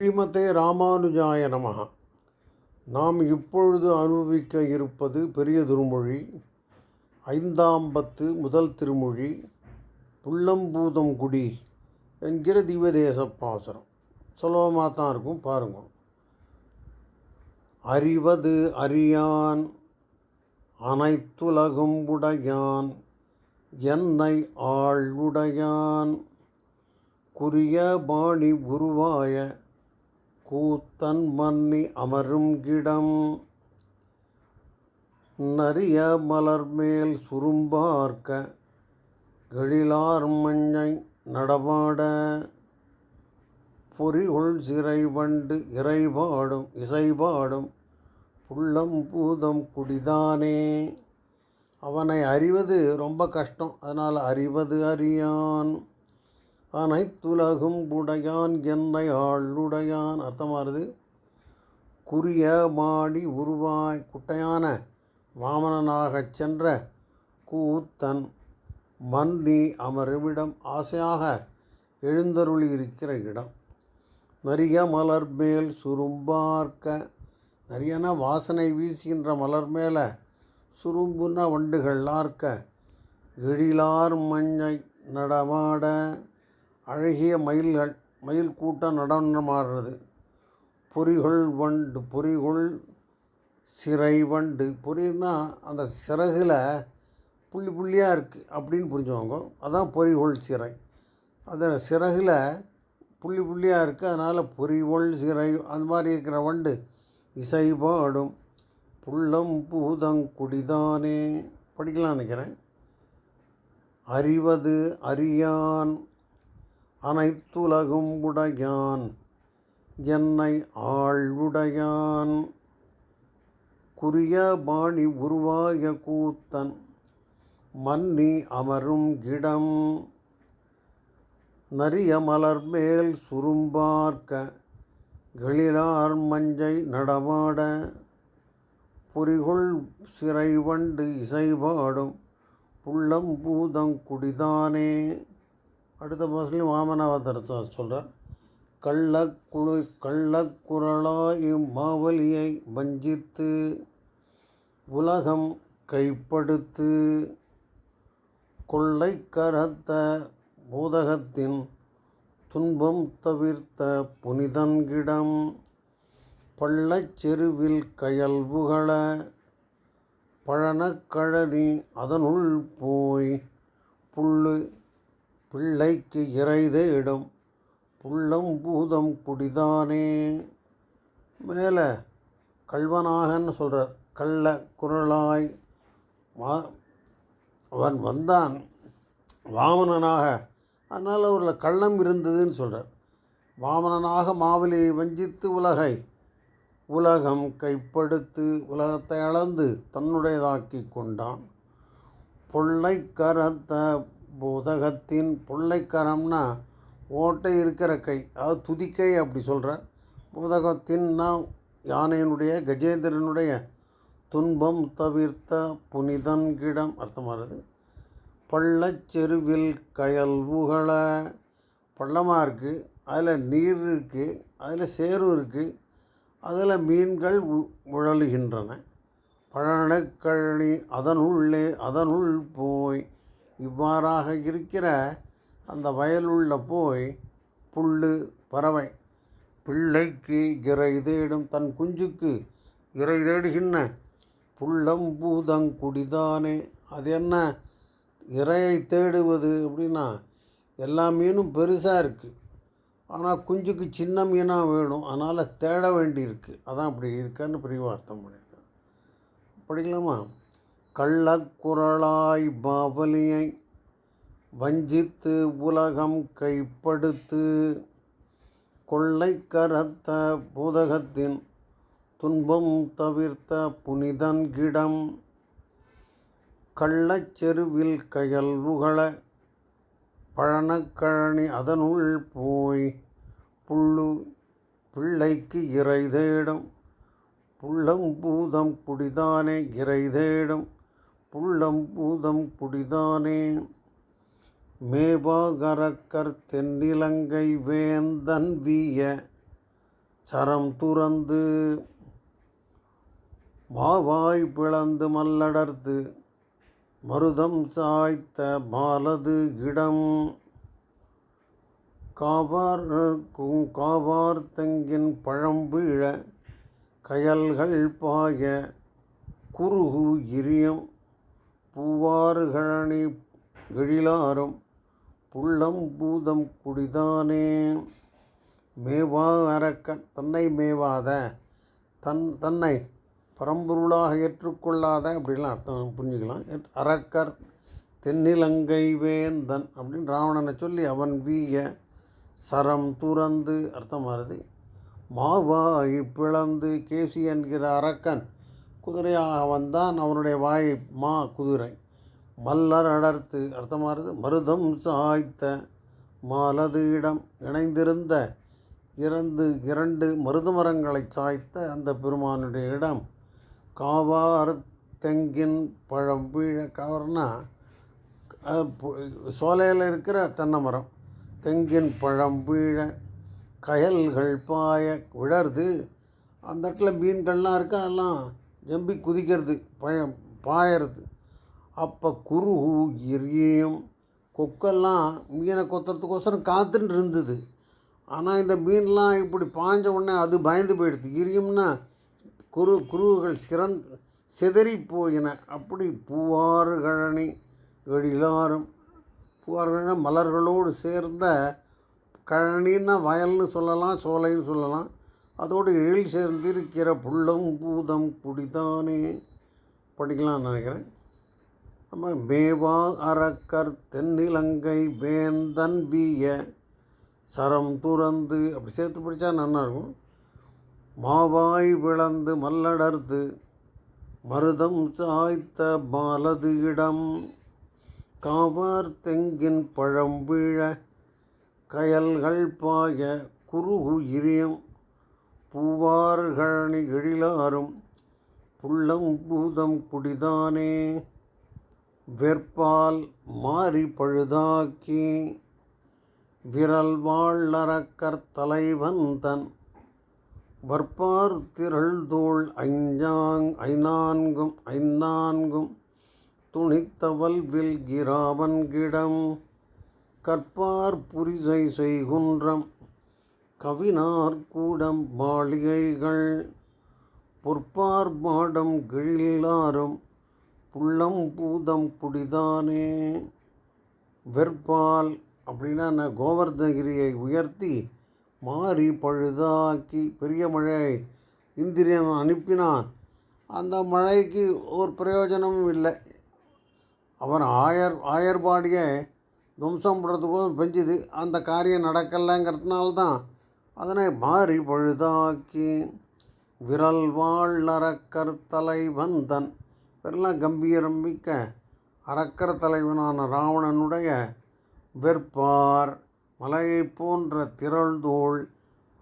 ஸ்ரீமதே ராமானுஜாய நமக நாம் இப்பொழுது அனுபவிக்க இருப்பது பெரிய திருமொழி. ஐந்தாம் பத்து முதல் திருமொழி. புள்ளம்பூதம் குடி என்கிற திவ்யதேச பாசுரம். சுலபமாக தான் இருக்கும் பாருங்க. அறிவது அறியான் அனைத்துலகும் உடையான் என்னை ஆழ்வுடையான் குறிய பாணி உருவாய கூத்தன் மன்னி அமரும் கிடம். நரிய மலர்மேல் சுரும்பார்க்க எழிலார் மஞ்சை நடமாட. பொறிகொள் சிறை வண்டு இறைபாடும் இசைபாடும் புள்ளம் பூதம் குடிதானே. அவனை அறிவது ரொம்ப கஷ்டம். அதனால் அறிவது அறியான். அனைத்துலகும் உடையான் என்னை ஆளுடையான். அர்த்தமாகுது குறிய மாடி உருவாய் குட்டையான வாமனனாகச் சென்ற கூத்தன் மன்னி அமர்விடம் ஆசையாக எழுந்தருளி இருக்கிற இடம். நரிய மலர் மேல் சுரும்பார்க்க நிறையன வாசனை வீசுகின்ற மலர் மேலே சுரும்புன வண்டுகள் ஆர்க்க எழிலார் மஞ்சை நடமாட அழகிய மயில்கள் மயில் கூட்டம் நடனமாடுறது. பொறிகொள் வண்டு பொறிகொள் சிறை வண்டு. பொறினா அந்த சிறகில் புள்ளி புள்ளியாக இருக்குது அப்படின்னு புரிஞ்சுவாங்க அதான் பொறிகொள் சிறை. அந்த சிறகில் புள்ளி புள்ளியாக இருக்குது அதனால் பொறிகொள் சிறை அந்த மாதிரி இருக்கிற வண்டு இசை பாடும் புள்ளம் பூதங்குடிதானே படிக்கலாம் நினைக்கிறேன். அறிவது அறியான். அனைத்துலகும் உடையான். என்னை ஆழ்வுடையான் குறிய பாணி உருவாய கூத்தன். மன்னி அமரும் கிடம் நரிய மலர் மேல் சுரும்பார்க்க. எழிலார் மஞ்சை நடமாட. பொறிகொள் சிறை வண்டு இசைபாடும். புள்ளம் பூதம் குடிதானே. அடுத்த பாசலையும் வாமனாவதரத்தை சொல்கிறார் கள்ளக்குழு கள்ளக்குரலாய் மாவலியை வஞ்சித்து உலகம் கைப்படுத்து கொள்ளை கரத்த பூதகத்தின் துன்பம் தவிர்த்த புனிதன்கிடம் பள்ளச்செருவில் கயல்புகள பழனக்கழனி அதனுள் போய் புல்லு பிள்ளைக்கு இறைதேடும் புள்ளம் பூதம் குடிதானே. மேலே கல்வனாகன்னு சொல்கிறார் கள்ள குரலாய் வா அவன் வந்தான். வாமனனாக அதனால் அவரில் கள்ளம் இருந்ததுன்னு சொல்கிறார் வாமனனாக மாவலியை வஞ்சித்து உலகை உலகம் கைப்படுத்து உலகத்தை அளந்து தன்னுடையதாக்கி கொண்டான். பொள்ளை கரத்த பூதகத்தின் பிள்ளைக்கரம்னா ஓட்டை இருக்கிற கை. அதாவது துதிக்கை அப்படி சொல்கிறேன் பூதகத்தின்னா யானையினுடைய கஜேந்திரனுடைய துன்பம் தவிர்த்த புனிதன்கிடம் அர்த்தமானது பள்ளச்செருவில் கயல்வுகள பள்ளமாக இருக்குது அதில் நீர் இருக்குது அதில் சேரும் இருக்குது அதில் மீன்கள் உழலுகின்றன. பழனக்கழனி அதனுள்ளே அதனுள் போய் இவ்வாறாக இருக்கிற அந்த வயலுள்ள போய் புல் பறவை. பிள்ளைக்கு இறை தேடும் தன் குஞ்சுக்கு இறை தேடுகின்ற புள்ளம் குடிதானே. அது என்ன? இறையை தேடுவது அப்படின்னா எல்லா மீனும் பெருசாக இருக்குது ஆனால் குஞ்சுக்கு சின்ன மீனாக வேணும். அதனால் தேட வேண்டியிருக்கு. அதான் அப்படி இருக்கான்னு பிரிவார்த்தம் பண்ணியிருக்கேன் படிக்கலாமா? கள்ளக்குரலாய் பாவலியை வஞ்சித்து உலகம் கைப்படுத்து. கொள்ளை கரத்த பூதகத்தின் துன்பம் தவிர்த்த புனிதன்கிடம் கள்ளச்செருவில் கயல்வுகள பழனக்கழனி அதனுள் போய் புல்லு பிள்ளைக்கு இறை தேடும். புள்ளம் பூதம் குடிதானே இறை தேடும். புள்ளம் பூதம் குடிதானே மேபாகரக்கர் தென்னிலங்கை வேந்தன் வீய சரம் துறந்து மாவாய் பிளந்து மல்லடர்த்து மருதம் சாய்த்த மாலது இடம். காவார் கு- காவார் தெங்கின் பழம் வீழ கயல்கள் பாய குருகு இரியம். பூவாறுகழனி எழிலாரும் புள்ளம் பூதம் குடிதானே. மேவா அரக்கன் தன்னை மேவாத தன் தன்னை பரம்பொருளாக ஏற்றுக்கொள்ளாத அப்படின்லாம் அர்த்தம் புரிஞ்சுக்கலாம். அரக்கர் தென்னிலங்கை வேந்தன் அப்படின்னு ராவணனை சொல்லி அவன் வீய சரம் துறந்து அர்த்தம் வருது. மாவாய் பிளந்து கேசி என்கிற அரக்கன் குதிரையாக வந்தான் அவனுடைய வாய் மா குதிரை. மல்லர் அடர்த்து அர்த்தமாகிறது மருதம் சாய்த்த மாலது இடம் இணைந்திருந்த இரண்டு இரண்டு மருது மரங்களை சாய்த்த அந்த பெருமானுடைய இடம். காவார் தெங்கின் பழம் வீழ காவர்னா சோலையில் இருக்கிற தென்னை மரம் தெங்கின் பழம் வீழ கயல்கள் பாய விழருது. அந்த இடத்துல மீன்கள்லாம் இருக்கா? எல்லாம் ஜம்பி குதிக்கிறது பயம் பாயறது. அப்போ குரு எரியும் கொக்கெல்லாம் மீனை கொத்துறதுக்கோசரம் காத்துன்னு இருந்தது ஆனால் இந்த மீன்லாம் இப்படி பாய்ஞ்ச உடனே அது பயந்து போயிடுது. எரியும்னா குரு குருவுகள் சிறந்த சிதறி போயின அப்படி பூவாறு கழனி எழிலாரும் பூவாறு மலர்களோடு சேர்ந்த கழனின்னா வயல்னு சொல்லலாம் சோலைன்னு சொல்லலாம். அதோடு எழில் சேர்ந்திருக்கிற புல்லம் பூதம் குடிதானே. படிக்கலாம்னு நினைக்கிறேன். நம்ம மேவா அரக்கர் தென்னிலங்கை வேந்தன் வீய சரம் துறந்து அப்படி சேர்த்து படித்தா நல்லாயிருக்கும் மாவாய் விளந்து மல்லடர்த்து மருதம் சாய்த்த பாலது இடம் காவார் தெங்கின் பழம் வீழ கயல்கள் பாய குரு உயிரியம் பூவார்களி எழிலாரும் புள்ளம் பூதம் குடிதானே. வெற்பால் மாறி பழுதாக்கி விரல் வாழறக்கர் தலைவன் தன் வற்பார் திரள் ஐஞ்சாங் ஐநான்கும் ஐநான்கும் துணித்தவல் வில் கிராவன்கிடம் கற்பார் புரிசை செய்குன்றம் கவினார் கூடம் மாளிகைகள் பொற்பார் மாடம் கிழில்லாரும் புள்ளம் பூதம் குடிதானே வெற்பால் அப்படின்னா நான் கோவர்தகிரியை உயர்த்தி மாறி பழுதாக்கி பெரிய மழை இந்திரியன் அனுப்பினான் அந்த மழைக்கு ஒரு பிரயோஜனமும் இல்லை. அவன் ஆயர் ஆயர்பாடியை துவம்சம் பண்ணுறதுக்கும் பெஞ்சுது. அந்த காரியம் நடக்கலைங்கிறதுனால தான் அதனை மாறி பழுதாக்கி விரல் வாழ் அரக்கர் தலைவன் இவரெல்லாம் கம்பீரம் மிக்க அரக்கர் தலைவனான ராவணனுடைய வெற்பார் மலையை போன்ற திரள்தோள்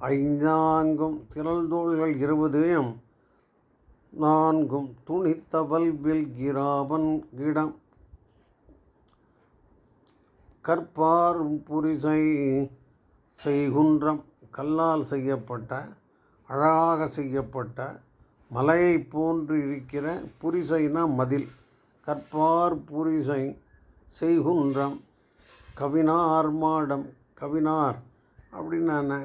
ஐந்தாங்கும் திரள்தோள்கள் இருபதையும் நான்கும் துணித்தவல் வில் கிராவன் கிடம். கற்பார் புரிசை செய்குன்றம் கல்லால் செய்யப்பட்ட அழகாக செய்யப்பட்ட மலையை போன்று இருக்கிற புரிசைனா மதில். கற்பார் புரிசை செய்குன்றம் கவினார் மாடம் கவினார் அப்படின்னு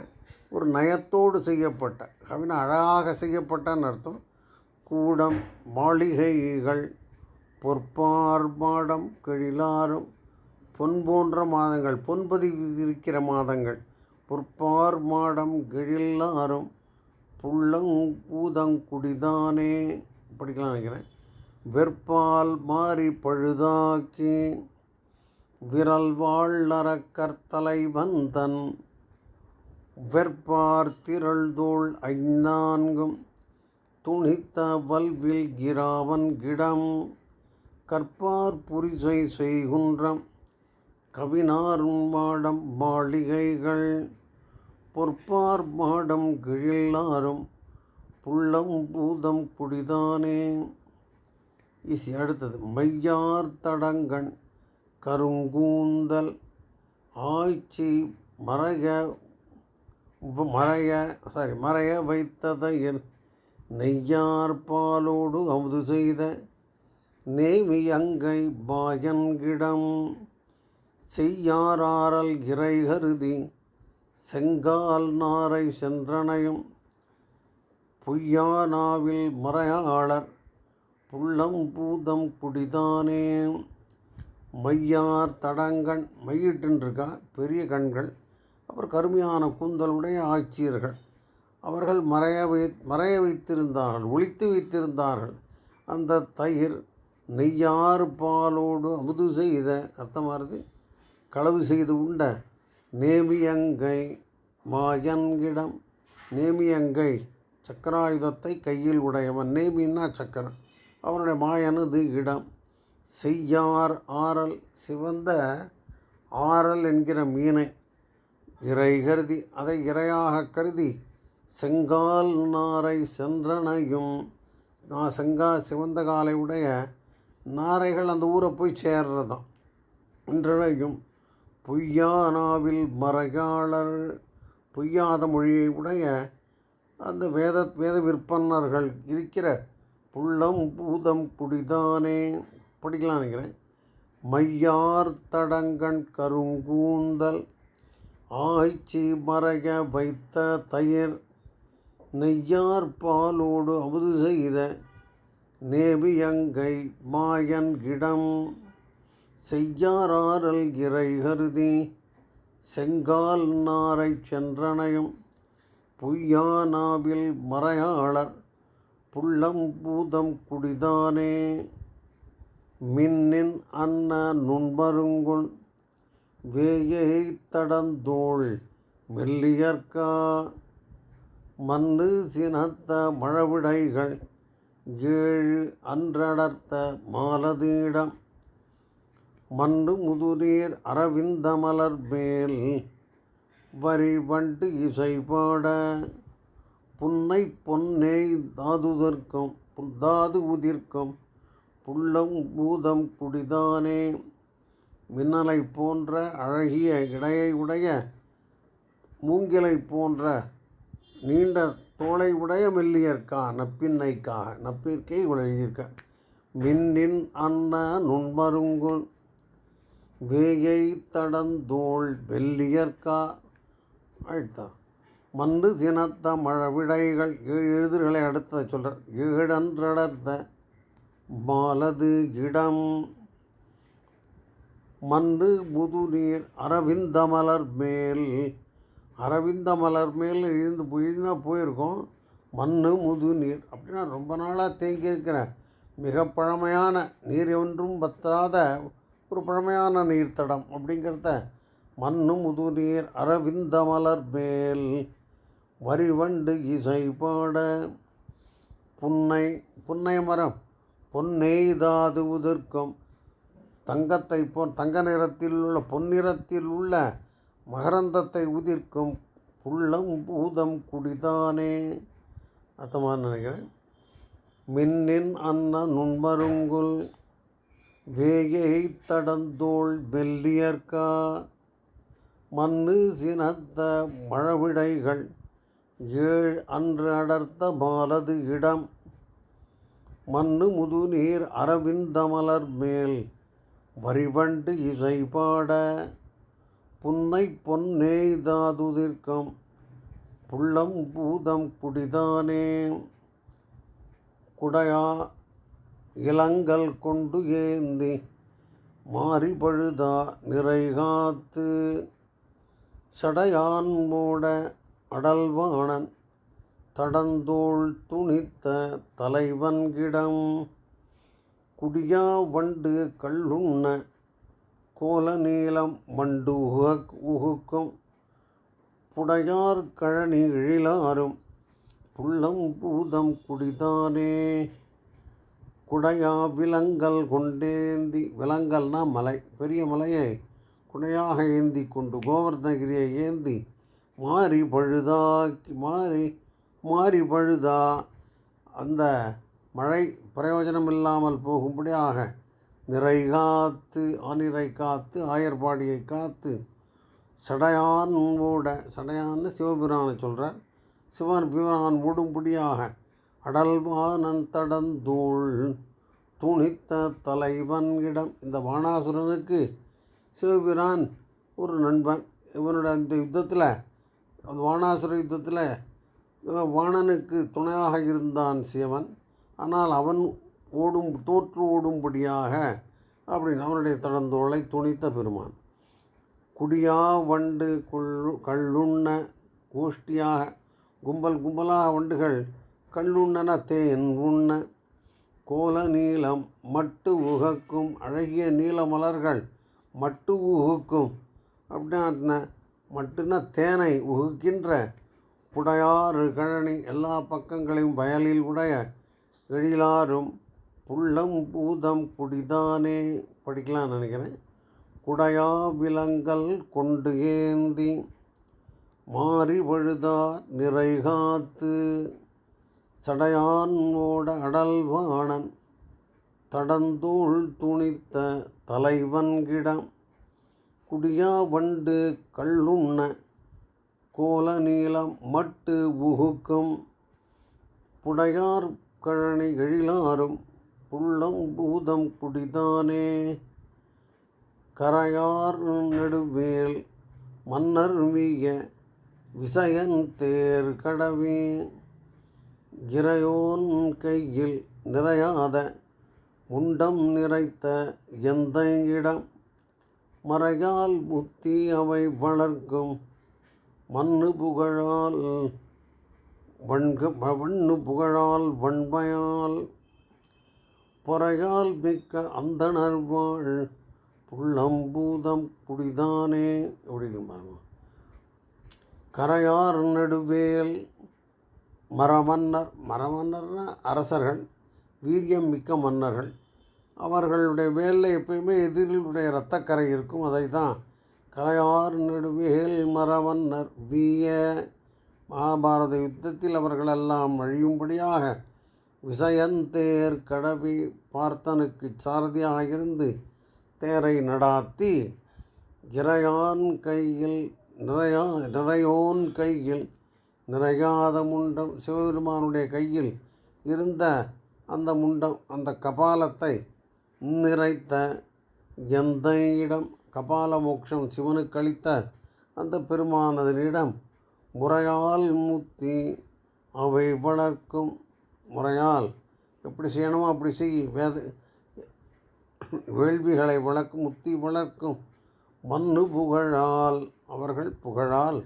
ஒரு நயத்தோடு செய்யப்பட்ட கவினா அழகாக செய்யப்பட்டன்னு அர்த்தம். கூடம் மாளிகைகள் பொற்பார் மாடம் கிழிலாரும் பொன் போன்ற மாதங்கள் பொன்பதிவு இருக்கிற மாதங்கள். பொற்பார் மாடம் கிழில்லாரும் புள்ளங்கூதங்குடிதானே படிக்கலாம் நினைக்கிறேன். வெற்பால் மாறி பழுதாக்கி விரல் வாழ்நரக்கர் வந்தன். வெற்பார் திரள்தோள் ஐநான்கும் துணித்த வல்வில் கிராவன் கிடம். கற்பார் புரிசை செய்குன்றம் கவினாரும் வாடம் மாளிகைகள் பொற்பார் மாடம் கிழில்லாரும் புள்ளம் பூதம் குடிதானே. இசி அடுத்தது மையார் தடங்கண் கருங்கூந்தல் ஆய்ச்சி மறைய மறைய சாரி மறைய வைத்ததை என் நெய்யார் பாலோடு அமுது செய்த நேமி அங்கை பாயன்கிடம். செய்யாராரல் இறை கருதி செங்கால் நாரை சென்றனையும் பொய்யானாவில் மறையாளர் புள்ளம் பூதம் குடிதானே. மையார் தடங்கண் மையிட்டுருக்கா பெரிய கண்கள். அப்புறம் கருமையான கூந்தலுடைய ஆட்சியர்கள். அவர்கள் மறைய வை மறைய வைத்திருந்தார்கள் ஒழித்து வைத்திருந்தார்கள். அந்த தயிர் நெய்யாறு பாலோடு அமுது செய்த அர்த்தமானது களவு செய்து உண்ட நேமியங்கை மாயன்கிடம். நேமியங்கை சக்கராயுதத்தை கையில் உடையவன். நேமின்னா சக்கரம். அவனுடைய மாயனது இடம். செய்யார் ஆரல் சிவந்த ஆரல் என்கிற மீனை இறை கருதி அதை இரையாக கருதி செங்கால் நாரை சென்றனையும். நான் செங்கா சிவந்த காலை உடைய நாரைகள் அந்த ஊரை போய் சேர்றதான் இன்றனையும் பொய்யானாவில் மறையாளர் பொய்யாத மொழியை உடைய அந்த வேத வேத விற்பனர்கள் இருக்கிற புள்ளம் பூதம் குடிதானே படிக்கலாம் நினைக்கிறேன். மையார் தடங்கண் கருங்கூந்தல் ஆய்ச்சி மறைய வைத்த தயிர் நெய்யார் பாலோடு அமுது செய்த நேபியங்கை மாயன் இடம் செய்யாரல் இறை கருதி செங்கால் நாரை சென்றனையும் பொய்யானாவில் மறையாளர் புள்ளம் பூதம் குடிதானே. மின்னின் அன்ன நுண்மருங்குள் வேயை தடந்தோள் மெல்லியற்கா மண்ணு சினத்த மழவிடைகள் ஏழு அன்றடர்த்த மாலதீடம் மண்டு முதுநீர் அரவிந்தமலர் மேல் வரி வண்டு இசை பாட. புன்னை பொன்னே தாதுதற்கும் தாது உதிர்க்கும் புள்ளம் பூதம் குடிதானே. மின்னலை போன்ற அழகிய இடையை உடைய மூங்கிலை போன்ற நீண்ட தோளை உடைய மெல்லியற்கா நப்பின்னைக்காக நப்பிற்கே இவள் எழுதியிருக்க. மின்னின் அன்ன நுண்மருங்குள் வேயை தடந்தோள் வெள்ளியற்கா அழுத்தான் மன்று சினத்த மழவிடைகள் ஏழு எழுதுகளை அடுத்ததை சொல்கிறார் ஏழன்றடர்த்த மாலது இடம். மன்று புதுநீர் அரவிந்த மலர் மேல் அரவிந்த மலர் மேல் எழுந்து எழுந்தினா போயிருக்கோம். மண்ணு முதுநீர். அப்படின்னா ரொம்ப நாளாக தேங்கியிருக்கிறேன் மிக பழமையான நீர் ஒன்றும் பத்தாத ஒரு பழமையான நீர்த்தடம் அப்படிங்கிறத மண்ணு முதுநீர் அரவிந்த மலர் மேல் வரிவண்டு இசை பாட புன்னை புன்னை மரம் பொன்னெய்தாது உதிர்க்கும். தங்கத்தை பொ தங்க நிறத்தில் உள்ள பொன்னிறத்தில் உள்ள மகரந்தத்தை உதிர்க்கும். புள்ளம் பூதம் குடிதானே அர்த்தமாக நினைக்கிறேன். மின்னின் அன்ன நுண்மருங்குல் வேயை தடந்தோள் வெல்லியற்கா மண்ணு சினத்த மழவிடைகள் ஏழ் அன்று அடர்த்த மாலது இடம் மண்ணு முதுநீர் அரவிந்தமலர் மேல் வரிவண்டு இசை பாட புன்னை பொன்னெய்தாதுதிர்க்கம் புள்ளம் பூதம் குடிதானே குடையா இளங்கல் கொண்டு ஏந்தி மாறி பழுதா நிறைகாத்து சடையான் மூட அடல்வாணன் தடந்தோள் துணித்த தலைவன்கிடம் குடியா வண்டு கள்ளுண்ண கோல நீளம் மண்டு உக உகுக்கும். புடையார் கழனி இழிலாரும் புள்ளம் பூதம் குடிதானே. குடையா விலங்கல் கொண்டேந்தி விலங்கல்னா மலை பெரிய மலையை குடையாக ஏந்தி கொண்டு கோவர்தனகிரியை ஏந்தி மாறி பழுதாக்கி மாறி மாறி பழுதா அந்த மழை பிரயோஜனம் இல்லாமல் போகும்படியாக நிறை காத்து அநிறை காத்து ஆயர்பாடியை காத்து சடையான் மூட சடையான்னு சிவபிரானை சொல்கிறார் சிவன் பிரான் மூடும்படியாக அடல்வானன் தடந்தூள் துணித்த தலைவன்கிடம் இந்த வானாசுரனுக்கு சிவபிரான் ஒரு நண்பன். இவனோட இந்த யுத்தத்தில் அந்த வானாசுர யுத்தத்தில் வாணனுக்கு துணையாக இருந்தான் சிவன். ஆனால் அவன் ஓடும் தோற்று ஓடும்படியாக அப்படின்னு அவனுடைய தடந்தோளை துணித்த பெருமான். குடியா வண்டு கொள்ளு கள்ளுண்ண கோஷ்டியாக கும்பல் கும்பலாக வண்டுகள் கள்ளுண்ணன தேன் உண்ண கோல நீளம் மட்டு உகக்கும் அழகிய நீல மலர்கள் மட்டு உகுக்கும் அப்படின்னா மட்டுன்னா தேனை உகுக்கின்ற புடையாறு கழனி எல்லா பக்கங்களையும் வயலில் உடைய எழிலாரும் புள்ளம் பூதம் குடிதானே படிக்கலாம்னு நினைக்கிறேன். குடையா விலங்கல் கொண்டு ஏந்தி மாறி வழுதார் நிறைகாத்து சடையான் ஓட அடல்வாணன் தடந்தூள் துணித்த தலைவன்கிடம் குடியா வண்டு கள்ளுண்ண கோல நீளம் மட்டு உகுக்கும் புடையார் கழனி எழிலாரும் புள்ளம் பூதம் குடிதானே. கரையார் நெடுவேல் மன்னர் வீய விசயன் தேர் கடவே இறையோன் கையில் நிறையாத உண்டம் நிறைத்த எந்த இடம் மறையால் புத்தி அவை வளர்க்கும் மண்ணு புகழால் வண்கு வண்ணு புகழால் வண்மையால் பொறையால் மிக்க அந்தணர் வாழ் புள்ளம்பூதம் குடிதானே அப்படின்னு பாருங்க. கரையார் நடுவேல் மரமன்னர் மரமன்னர்னா அரசர்கள் வீரியம் மிக்க மன்னர்கள். அவர்களுடைய வேலில் எப்பயுமே எதிரிகளுடைய இரத்தக்கரை இருக்கும். அதை தான் கரையார் நடுவேல் மரமன்னர் வீய மகாபாரத யுத்தத்தில் அவர்களெல்லாம் அழியும்படியாக விசயந்தேர் கடவி பார்த்தனுக்கு சாரதியாக இருந்து தேரை நடாத்தி இறையான் கையில் நிறையா நிறையோன் கையில் நிறையாத முண்டம் சிவபெருமானுடைய கையில் இருந்த அந்த முண்டம் அந்த கபாலத்தை நிறைத்த எந்த இடம்? கபால மோட்சம் சிவனுக்கு அளித்த அந்த பெருமானதனிடம் முறையால் முத்தி அவை வளர்க்கும். முறையால் எப்படி செய்யணுமோ அப்படி செய். வேத வேள்விகளை வளர்க்கும் முத்தி வளர்க்கும். மண்ணு புகழால் அவர்கள் புகழால்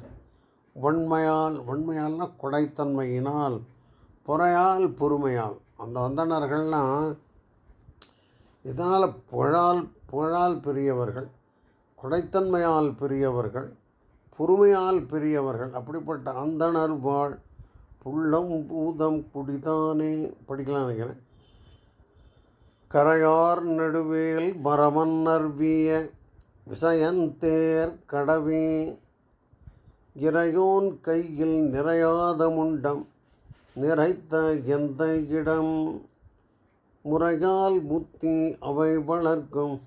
வன்மையால் வன்மையால்னால் கொடைத்தன்மையினால் பொறையால் பொறுமையால். அந்த வந்தனர்கள்லாம் இதனால் புழால் புழால் பெரியவர்கள் கொடைத்தன்மையால் பெரியவர்கள் பொறுமையால் பெரியவர்கள் அப்படிப்பட்ட அந்தணர் வாழ் புள்ளம் பூதம் குடிதானே படிக்கலாம் நினைக்கிறேன். கரையார் நடுவேல் மரமன்னர் வீய விசயன் தேர் கடவே இறையோன் கையில் நிறையாத முண்டம் நிறைத்த எந்த இடம்? முறையால் முத்தி அவை வளர்க்கும்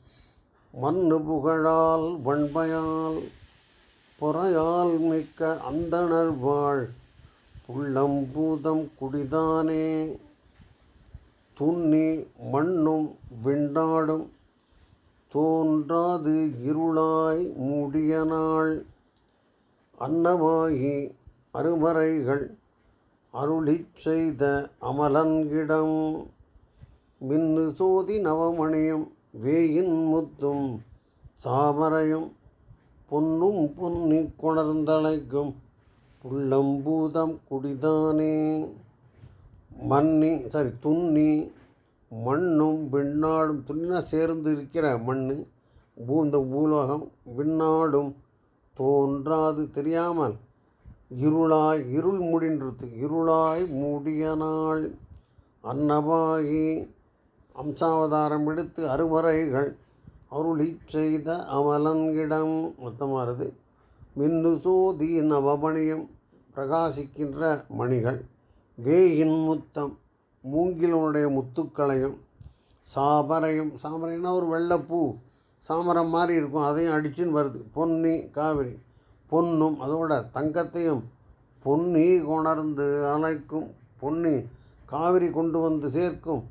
மண்ணு புகழால் வண்மையால் பொறையால் மிக்க அந்தணர் வாழ் புள்ளம்பூதம் குடிதானே? துன்னி மண்ணும் விண்டாடும் தோன்றாது இருளாய் மூடிய நாள். அன்னமாகி அருமறைகள் அருளிச் செய்த அமலன்கிடம் மின்னு சோதி நவமணியும் வேயின் முத்தும் சாமரையும் பொன்னும் பொன்னி குணர்ந்தழைக்கும் புள்ளம்பூதம் குடிதானே. மண்ணி சரி துண்ணி மண்ணும் விண்ணாடும் துண்ணினா சேர்ந்து இருக்கிற மண் பூந்த பூலோகம் விண்ணாடும் தோன்றாது தெரியாமல் இருளாய் இருள் முடின்றது இருளாய் மூடிய நாள். அன்னமாகி அம்சாவதாரம் எடுத்து அறுவரைகள் அருளி செய்த அமலன்கிடம் மொத்தமானது மின்னு சோதி நவமணியம் பிரகாசிக்கின்ற மணிகள். வேயின் முத்தம் மூங்கிலனுடைய முத்துக்களையும் சாபரையும் சாமரைனா ஒரு வெள்ளைப்பூ. சாமரம் மாதிரி இருக்கும் அதையும் அடிச்சுன்னு வருது. பொன்னி காவிரி. பொன்னும் அதோட தங்கத்தையும் பொன்னி கொணர்ந்து அணைக்கும் பொன்னி காவிரி கொண்டு வந்து சேர்க்கும்.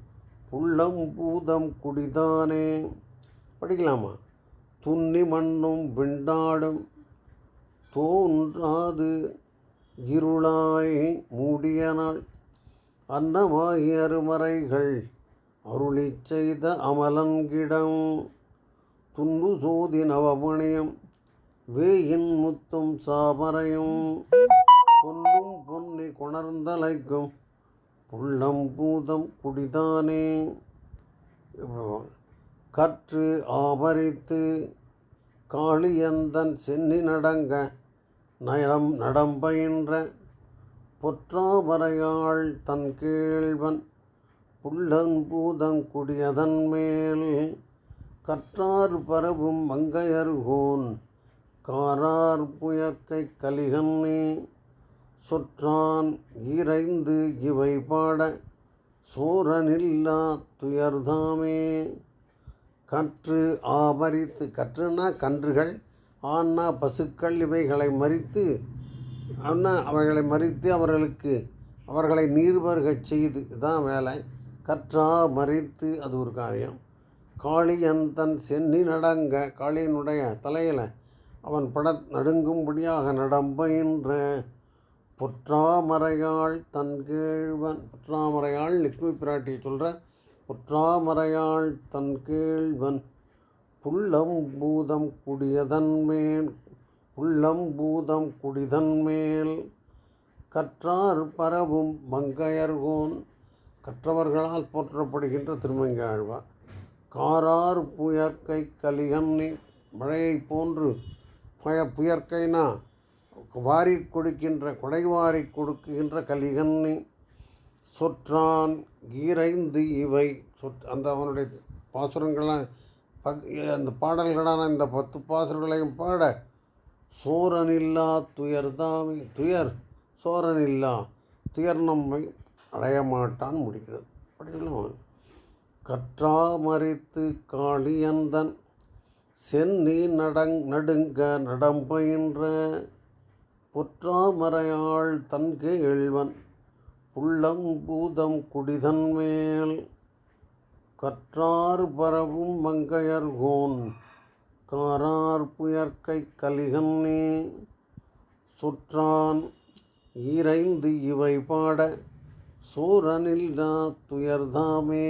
புள்ளம் பூதம் குடிதானே. படிக்கலாமா? துன்னி மண்ணும் விண்டாடும் தோன்றாது இருளாய் மூடிய நாள். அன்னமாகி அருமறைகள் அருளி செய்த அமலன்கிடம் துன்பு சோதி நவமணியம் வேயின் முத்தும் சாமரையும் பொன்னும் பொன்னி கொணர்ந்தலைக்கும் புள்ளம் பூதம் குடிதானே. கற்று ஆபரித்து காளியந்தன் சென்னி நடங்க நயம் நடம்பயின்ற பொற்றாமரையாள் தன் கேள்வன் புள்ளன் பூதங்குடியதன் மேல். கற்றார் பரவும் மங்கையர்கோன் காரார் புயற்கை கலிகன்னே சொற்றான் இறைந்து இவை பாட சோரனில்லா துயர்தாமே. கற்று ஆபரித்து கற்றுனா கன்றுகள் ஆன்னா பசுக்கள் இவைகளை மறித்து அண்ணா அவைகளை மறித்து அவர்களுக்கு அவர்களை நீர்வருகச் செய்து தான் வேலை. கற்றா மறித்து அது ஒரு காரியம். காளியன் தன் சென்னி நடங்க காளியனுடைய தலையில் அவன் பட நடுங்கும்படியாக நடம்பயின்ற புற்றாமறையாள் தன் கேழ்வன் பொற்றாமரையாள் லக்ஷ்மி பிராட்டி சொல்கிற பொற்றாமரையாள் தன் கேழ்வன் புல்லம் பூதம் குடியதன் மேல் பூதம் குடிதன் மேல் கற்றார் பரவும் மங்கையர்கோன் கற்றவர்களால் போற்றப்படுகின்ற திருமங்காழ்வார் காரார் புயற்கை கலிகன்னி மழையைப் போன்று புய புயற்கைனா வாரி கொடுக்கின்ற கொடை வாரி கொடுக்கின்ற கலிகன்னி சொற்றான் ஈரைந்து இவை. சொற் அந்த அவனுடைய பாசுரங்களை பத் அந்த பாடல்களான இந்த பத்து பாசுரங்களையும் பாட சோரனில்லா துயர் தாவி துயர் சோரனில்லா துயர் நம்மை அடைய மாட்டான் முடிக்கிறது படிக்கலாம் கற்றாமறித்து காளியந்தன் சென்னி நடங் நடுங்க நடம்பயின்ற பொற்றாமறையாள் தன்கே எழுவன் புள்ளம் பூதம் குடிதன்மேல் கற்றார் பரவும் மங்கையர்கோன் காரார் புயற்கை கலிகன்னே சுற்றான் ஈரைந்து இவை பாட சூரனில்லா துயர்தாமே.